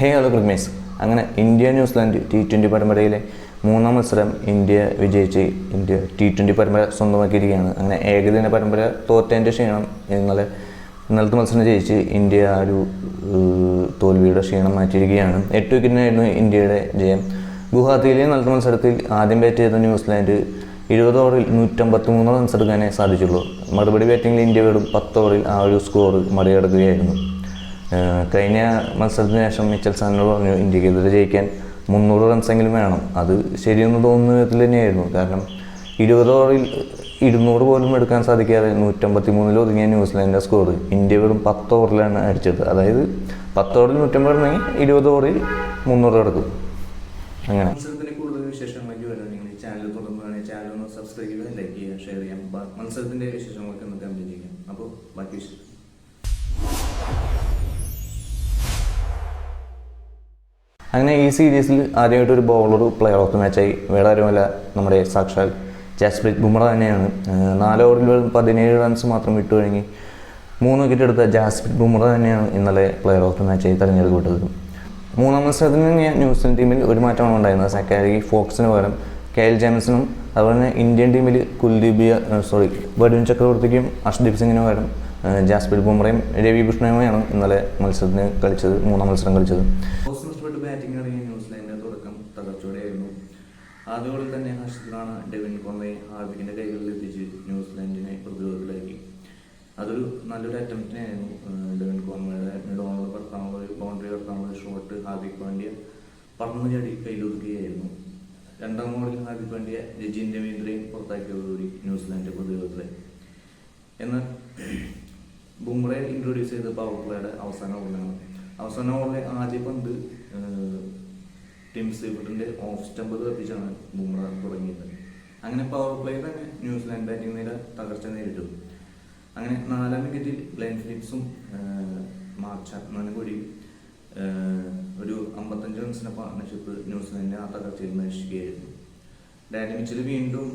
ഹേ hello ക്രിഗ്മേസ് അങ്ങനെ India New Zealand T twenty പരമ്പരയിലെ മൂന്നാം മത്സരം ഇന്ത്യ വിജയിച്ച് ഇന്ത്യ ടി ട്വന്റി പരമ്പര സ്വന്തമാക്കിയിരിക്കുകയാണ്. അങ്ങനെ ഏകദിന പരമ്പര തോറ്റതിന്റെ ക്ഷീണം ഇന്നലെ ഇന്നലത്തെ മത്സരം ജയിച്ച് ഇന്ത്യ ആ ഒരു തോൽവിയുടെ ക്ഷീണം മാറ്റിയിരിക്കുകയാണ്. എട്ട് വിക്കറ്റിനായിരുന്നു ഇന്ത്യയുടെ ജയം. ഗുവാഹത്തിയിലെ ഇന്നലത്തെ മത്സരത്തിൽ ആദ്യം ബാറ്റ് ചെയ്ത ന്യൂസിലാൻഡ് ഇരുപത് ഓവറിൽ നൂറ്റമ്പത്തി മൂന്ന് റൺസ് എടുക്കാനേ സാധിച്ചുള്ളൂ. മറുപടി ബാറ്റിങ്ങിൽ ഇന്ത്യ വെറും പത്ത് ഓവറിൽ ആ ഒരു സ്കോർ മറികടക്കുകയായിരുന്നു. കഴിഞ്ഞ മത്സരത്തിന് ശേഷം മിച്ചൽ സാനോട് പറഞ്ഞു ഇന്ത്യക്കെതിരെ ജയിക്കാൻ മുന്നൂറ് റൺസെങ്കിലും വേണം. അത് ശരിയെന്ന് തോന്നുന്ന വിധത്തിൽ തന്നെയായിരുന്നു. കാരണം ഇരുപത് ഓവറിൽ ഇരുന്നൂറ് പോലും എടുക്കാൻ സാധിക്കാതെ നൂറ്റമ്പത്തി മൂന്നിൽ ഒതുങ്ങിയ ന്യൂസിലാൻഡിന്റെ സ്കോർ ഇന്ത്യ വെറും പത്ത് ഓവറിലാണ് അടിച്ചത്. അതായത് പത്ത് ഓവറിൽ നൂറ്റമ്പത് ഇറങ്ങി ഇരുപത് ഓവറിൽ മുന്നൂറ് എടുക്കും. അങ്ങനെ. മത്സരത്തിന്റെ വിശേഷങ്ങളൊക്കെ ഒന്ന് അപ്പോൾ ബാക്കി അങ്ങനെ ഈ സീരീസിൽ ആദ്യമായിട്ട് ഒരു ബൗളർ പ്ലെയർ ഓഫ് ദ മാച്ചായി വേറെ ആരുമല്ല നമ്മുടെ സാക്ഷാൽ ജാസ്പ്രീത് ബുംറ തന്നെയാണ്. നാല് ഓവറിൽ വെറും പതിനേഴ് റൺസ് മാത്രം വിട്ടു കഴിഞ്ഞ് മൂന്ന് വിക്കറ്റ് എടുത്ത ജാസ്പ്രീത് ബുംറ തന്നെയാണ് ഇന്നലെ പ്ലെയർ ഓഫ് ദ മാച്ചായി തിരഞ്ഞെടുക്കപ്പെട്ടത്. മൂന്നാം മത്സരത്തിന് ഞാൻ ന്യൂസിലൻഡ് ടീമിൽ ഒരു മാറ്റമാണ് ഉണ്ടായിരുന്നത്. സക്കാരി ഫോക്സിന് പകരം കെ എൽ ജെയിംസിനും അതുപോലെ തന്നെ ഇന്ത്യൻ ടീമിൽ കുൽദീപ് സോറി വരുൺ ചക്രവർത്തിക്കും അർഷ്ദീപ് സിംഗിനും പകരം ജാസ്പ്രീത് ബുംറയും രവി കൃഷ്ണയുമായാണ് ഇന്നലെ മത്സരത്തിന് കളിച്ചത് മൂന്നാം മത്സരം കളിച്ചത്. ബാറ്റിംഗ് ഇറങ്ങിയ ന്യൂസിലാൻഡിന്റെ തുടക്കം തകർച്ചയോടെയായിരുന്നു. ആദ്യ തന്നെ ഹർഷിദാണ് ഡെവിൻ കോൺവേ ഹാർദിക്കിന്റെ കൈകളിൽ എത്തിച്ച് ന്യൂസിലാൻഡിനെ പ്രതിരോധത്തിലാക്കി. അതൊരു നല്ലൊരു അറ്റംപ്റ്റിനായിരുന്നു ഡെവിൻ കോൺവേയുടെ മിഡ് ഓണർ കടത്താനുള്ള ഒരു ബൗണ്ടറി കടത്താനുള്ള ഷോട്ട് ഹാർദിക് പാണ്ഡ്യ പറന്നു ചാടി കയ്യിലൊതുക്കുകയായിരുന്നു. രണ്ടാം ഓവറിൽ ഹാർദിക് പാണ്ഡ്യ രജിൻ രവീന്ദ്രയും പുറത്താക്കിയതോടുകൂടി ന്യൂസിലാൻഡ് പ്രതിരോധത്തിലായി. എന്നാൽ ബുംറയെ ഇൻട്രൊഡ്യൂസ് ചെയ്ത് പവർ പ്ലേയുടെ അവസാന ഓവറിലാണ് അവസാന ഓവറിലെ ആദ്യ പന്ത് ടിം ലിബർട്ടിന്റെ ഓഫ് സ്റ്റമ്പ് തപ്പിച്ചാണ് ബുംറ തുടങ്ങിയത്. അങ്ങനെ പവർ പ്ലേ തന്നെ ന്യൂസിലാൻഡ് ബാറ്റിംഗ് നില തകർച്ച നേരിട്ടു. അങ്ങനെ നാലാം വിക്കറ്റിൽ ഗ്ലെൻ ഫിലിപ്സും മാർച്ച് കൂടി ഒരു അമ്പത്തഞ്ച് റൺസിന്റെ പാർട്ണർഷിപ്പ് ന്യൂസിലാൻഡിനെ ആ തകർച്ചയിൽ നശിക്കുകയായിരുന്നു ഡാനി മിച്ചൽ വീണ്ടും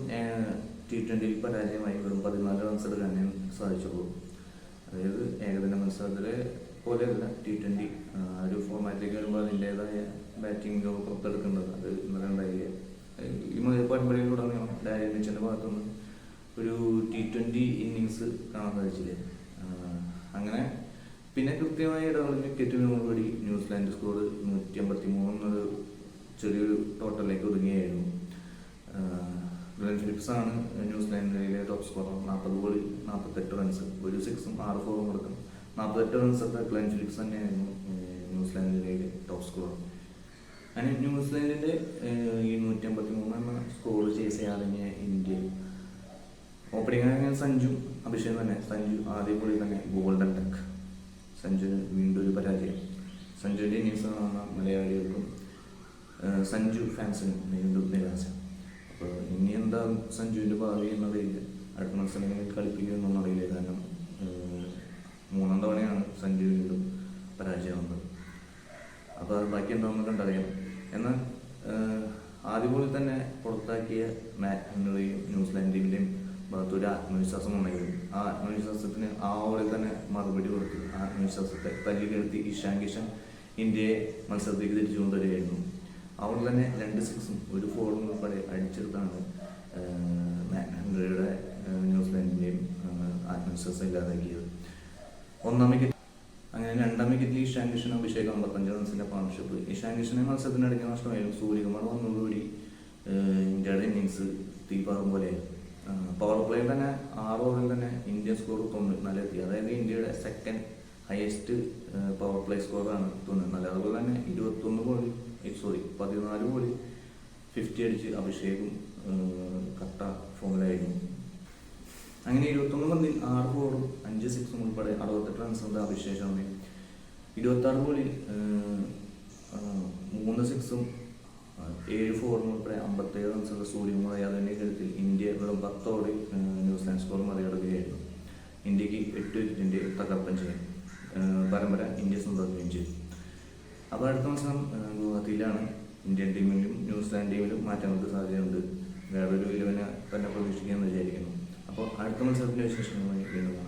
ടി ട്വന്റിയിൽ പരാജയമായി വെറും പതിനാല് റൺസ് എടുക്കാനേ സാധിച്ചുള്ളൂ. അതായത് ഏകദിന മത്സരത്തിലെ പോലെയല്ല ടി ട്വന്റി ഒരു ഫോർമാറ്റിലേക്ക് വരുമ്പോൾ അതിന്റെതായ ബാറ്റിംഗ് പുറത്തെടുക്കേണ്ടത് അത് ഇന്നലെ ഉണ്ടായില്ല ഈ അറിയാം ഡാരി മിച്ചന്റെ ഭാഗത്തുനിന്ന് ഒരു ടി ട്വന്റി ഇന്നിങ്സ് കാണാൻ സാധിച്ചില്ലേ? അങ്ങനെ. പിന്നെ കൃത്യമായ ഇടവേളയിൽ വിക്കറ്റ് വീണതോടുകൂടി ന്യൂസിലാൻഡ് സ്കോർ നൂറ്റി അമ്പത്തി മൂന്നൊരു ചെറിയൊരു ടോട്ടലിലേക്ക് ഒതുങ്ങിയായിരുന്നു. ഗ്ലെൻ ഫിലിപ്സ് ആണ് ന്യൂസിലാൻഡിലെ ടോപ്പ് സ്കോറർ നാൽപ്പത് ബോളിൽ നാൽപ്പത്തെട്ട് റൺസ് ഒരു സിക്സും ആറ് ഫോറും കൊടുക്കും നാൽപ്പത്തെട്ട് റൺസ് എടുത്ത ഗ്ലെൻ ഫിലിപ്സ് തന്നെയായിരുന്നു ന്യൂസിലാൻഡിലെ ടോപ്പ് സ്കോർ അങ്ങനെ ന്യൂസിലാൻഡിന്റെ ഈ നൂറ്റി അമ്പത്തി മൂന്നെണ്ണ സ്കോർ ചേസ് ചെയ്യാതെ ഇന്ത്യ ഓപ്പണിംഗ് ആണെങ്കിൽ സഞ്ജു അഭിഷേക് തന്നെ. സഞ്ജു ആദ്യം ബോളിൽ തന്നെ ഗോൾഡൻ ടക്ക് സഞ്ജുവിന് വീണ്ടും ഒരു പരാജയം. സഞ്ജുവിന്റെ ഇന്നിങ്സ് കാണുന്ന മലയാളികൾക്കും സഞ്ജു ഫാൻസിനും വീണ്ടും നിരാശ. അപ്പോൾ ഇനി എന്താ സഞ്ജുവിന്റെ ഭാവി എന്നറിയില്ല അടുത്ത മത്സരങ്ങളിൽ കളിപ്പിക്കുമെന്നൊന്നും അറിയില്ല കാരണം ഏഹ്, മൂന്നാം തവണയാണ് സഞ്ജു വീണ്ടും പരാജയം വന്നത് അപ്പോൾ അത് ബാക്കി എന്താണെന്ന് കണ്ടറിയാം എന്നാൽ ആദ്യ പോലെ തന്നെ പുറത്താക്കിയ മാറ്റ് ഹെൻറിയും ന്യൂസിലാൻഡ് ആത്മവിശ്വാസം ഉണ്ടെങ്കിലും ആ ആത്മവിശ്വാസത്തിന് ആ ഓവറിൽ തന്നെ മറുപടി കൊടുത്ത് ആത്മവിശ്വാസത്തെ തല്ലിക്കെടുത്തി ഇഷാൻ കിഷൻ ഇന്ത്യയെ മത്സരത്തേക്ക് തിരിച്ചു കൊണ്ടുവരികയായിരുന്നു. അവർ തന്നെ രണ്ട് സിക്സും ഒരു ഫോറും ഉൾപ്പെടെ അടിച്ചെടുത്താണ് ഹെൻറിയുടെ ന്യൂസിലാൻഡിന്റെയും ആത്മവിശ്വാസം ഇല്ലാതാക്കിയത്. ഒന്നാം വിക്കറ്റ് അങ്ങനെ ഇഷാൻ കിഷൻ അഭിഷേക് അമ്പത്തഞ്ച് റൺസിന്റെ പാർട്ണർഷിപ്പ് ഇഷാൻ കിഷനെ മത്സരത്തിനിടയ്ക്ക് നഷ്ടമായിരുന്നു സൂര്യകുമാർ വന്നതോടുകൂടി ഇന്ത്യയുടെ ഇന്നിങ്സ് തീപാറും പോലെ. പവർ പ്ലേയിൽ തന്നെ ആറ് ഓവറിൽ തന്നെ ഇന്ത്യ സ്കോർ തൊണ്ണൂറ്റിനാല് എത്തി അതായത് ഇന്ത്യയുടെ സെക്കൻഡ് ഹയസ്റ്റ് പവർ പ്ലേ സ്കോറാണ് തൊണ്ണൂറ്റിനാല്. അതുപോലെ തന്നെ ഇരുപത്തൊന്ന് ബോളിൽ സോറി പതിനാല് ബോളിൽ ഫിഫ്റ്റി അടിച്ച് അഭിഷേകും കട്ട ഫോമിലായിരുന്നു അങ്ങനെ ഇരുപത്തൊന്ന് പന്തിൽ ആറ് ഫോറും അഞ്ച് സിക്സും ഉൾപ്പെടെ അറുപത്തെട്ട് റൺസ് എന്താ അഭിഷേക് ഇരുപത്തി ആറ് ബോളിൽ മൂന്ന് സിക്സും ഏഴ് ഫോറും ഉൾപ്പെടെ അമ്പത്തേഴ് റൺസുള്ള സൂര്യകുമാർ യാദവിന്റെ കരുത്തിൽ ഇന്ത്യ വെറും പത്തോടെ ന്യൂസിലാൻഡ് സ്കോർ മറികടക്കുകയായിരുന്നു ഇന്ത്യയ്ക്ക് എട്ട് വിക്കറ്റിന്റെ തകർപ്പൻ ചെയ്യും. പരമ്പര ഇന്ത്യ സ്വന്തമാക്കുകയും ചെയ്തു അപ്പോൾ അടുത്ത മത്സരം ഗുവാഹത്തിയിലാണ്. ഇന്ത്യൻ ടീമിലും ന്യൂസിലാൻഡ് ടീമിലും മാറ്റങ്ങൾക്ക് സാധ്യതയുണ്ട്. വേറൊരു ഇലവനെ തന്നെ പ്രതീക്ഷിക്കാമെന്ന് വിചാരിക്കുന്നു. അപ്പോൾ അടുത്ത മത്സരത്തിന്റെ വിശേഷങ്ങളുമായി വീണ്ടും.